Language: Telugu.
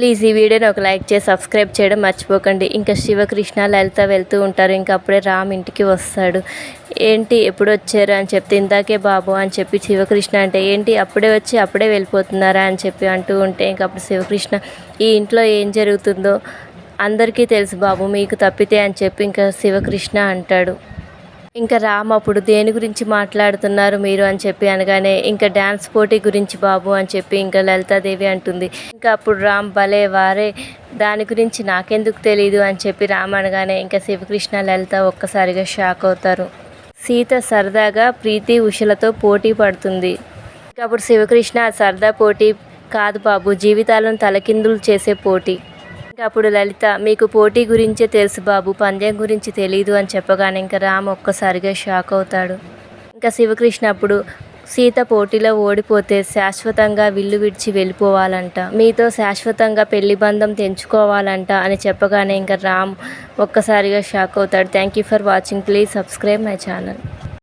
ప్లీజ్ ఈ వీడియోని ఒక లైక్ చేసి సబ్స్క్రైబ్ చేయడం మర్చిపోకండి. ఇంకా శివకృష్ణ లలిత వెళ్తూ ఉంటారు. ఇంకా అప్పుడే రామ్ ఇంటికి వస్తాడు. ఏంటి ఎప్పుడు వచ్చారు అని చెప్తే ఇందాకే బాబు అని చెప్పి శివకృష్ణ అంటే ఏంటి అప్పుడే వచ్చి అప్పుడే వెళ్ళిపోతున్నారా? అని చెప్పి అంటూ ఉంటే ఇంకా అప్పుడు శివకృష్ణ ఈ ఇంట్లో ఏం జరుగుతుందో అందరికీ తెలుసు బాబు మీకు తప్పితే అని చెప్పి ఇంకా శివకృష్ణ అంటాడు. ఇంకా రామ్ అప్పుడు దేని గురించి మాట్లాడుతున్నారు మీరు అని చెప్పి అనగానే ఇంకా డ్యాన్స్ పోటీ గురించి బాబు అని చెప్పి ఇంకా లలితాదేవి అంటుంది. ఇంకా అప్పుడు రామ్ భలే వారే దాని గురించి నాకెందుకు తెలియదు అని చెప్పి రామ్ అనగానే ఇంకా శివకృష్ణ లలిత ఒక్కసారిగా షాక్ అవుతారు. సీత సరదాగా ప్రీతి ఉషలతో పోటీ పడుతుంది. ఇంకా అప్పుడు శివకృష్ణ సరదా పోటీ కాదు బాబు జీవితాలను తలకిందులు చేసే పోటీ. అప్పుడు లలిత మీకు పోటీ గురించే తెలుసు బాబు పందెం గురించి తెలియదు అని చెప్పగానే ఇంకా రామ్ ఒక్కసారిగా షాక్ అవుతాడు. ఇంకా శివకృష్ణ అప్పుడు సీత పోటీలో ఓడిపోతే శాశ్వతంగా విల్లు విడిచి వెళ్ళిపోవాలంట మీతో శాశ్వతంగా పెళ్ళి బంధం తెంచుకోవాలంట అని చెప్పగానే ఇంకా రామ్ ఒక్కసారిగా షాక్ అవుతాడు. Thank you for watching please subscribe my channel